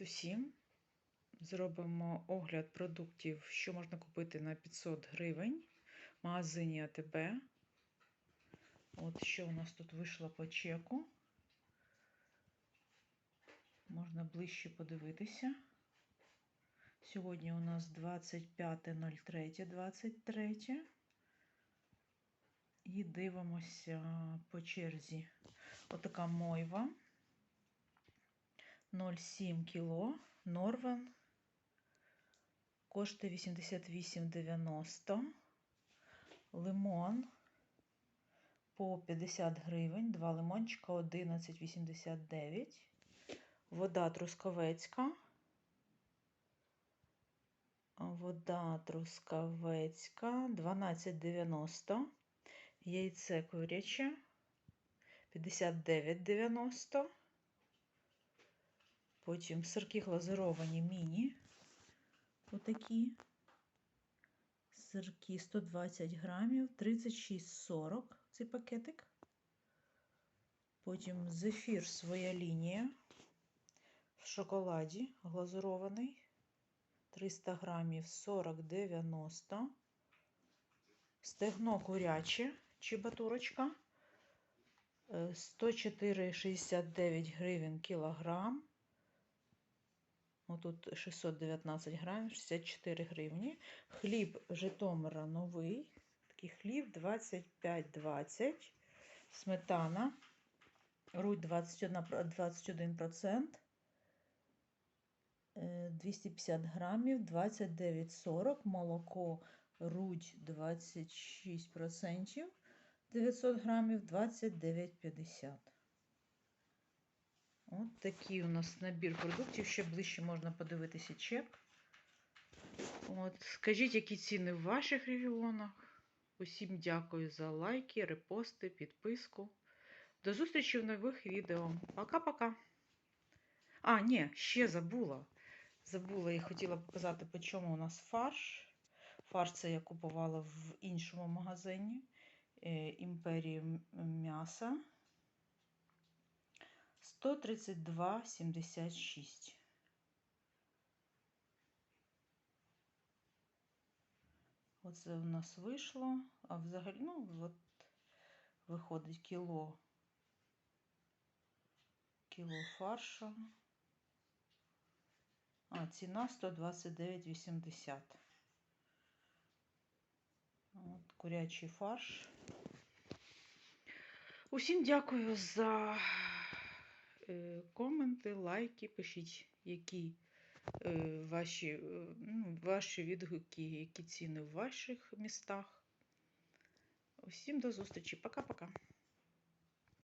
Привіт усім! Зробимо огляд продуктів, що можна купити на 500 гривень в магазині АТБ. От що у нас тут вийшло по чеку. Можна ближче подивитися. Сьогодні у нас 25.03.23. І дивимося по черзі. Отака мойва. 0,7 кіло. Норвен. Коштує 88,90. Лимон по 50 гривень. Два лимончика 11,89. Вода трускавецька. Вода трускавецька 12,90. Яйце куряче 59,90. Потім сирки глазировані міні. Отакі. Сирки 120 грамів, 36,40 цей пакетик. Потім зефір своя лінія в шоколаді глазурований. 300 грамів 40,90. Стегно куряче чебатурочка. 104,69 гривень кілограм. Отут 619 грамів, 64 гривні. Хліб Житомира новий. Такий хліб 25,20. Сметана. Рудь 21%. 21%. 250 грамів, 29,40. Молоко Рудь 26%. 900 грамів, 29,50. От такий у нас набір продуктів. Ще ближче можна подивитися чек. От, Скажіть, які ціни в ваших регіонах. Усім дякую за лайки, репости, підписку. До зустрічі в нових відео. Пока-пока. А, ні, ще забула. Забула і хотіла показати, по чому у нас фарш. Фарш це я купувала в іншому магазині імперії м'яса. 132,76. Оце у нас вийшло, а взагалі, ну, от виходить кіло, кіло фаршу. А, ціна 129,80. От, курячий фарш. Усім дякую за коменти, лайки. Пишіть, які е, ваші, е, ну, ваші відгуки, які ціни в ваших містах. Усім до зустрічі. Пока-пока.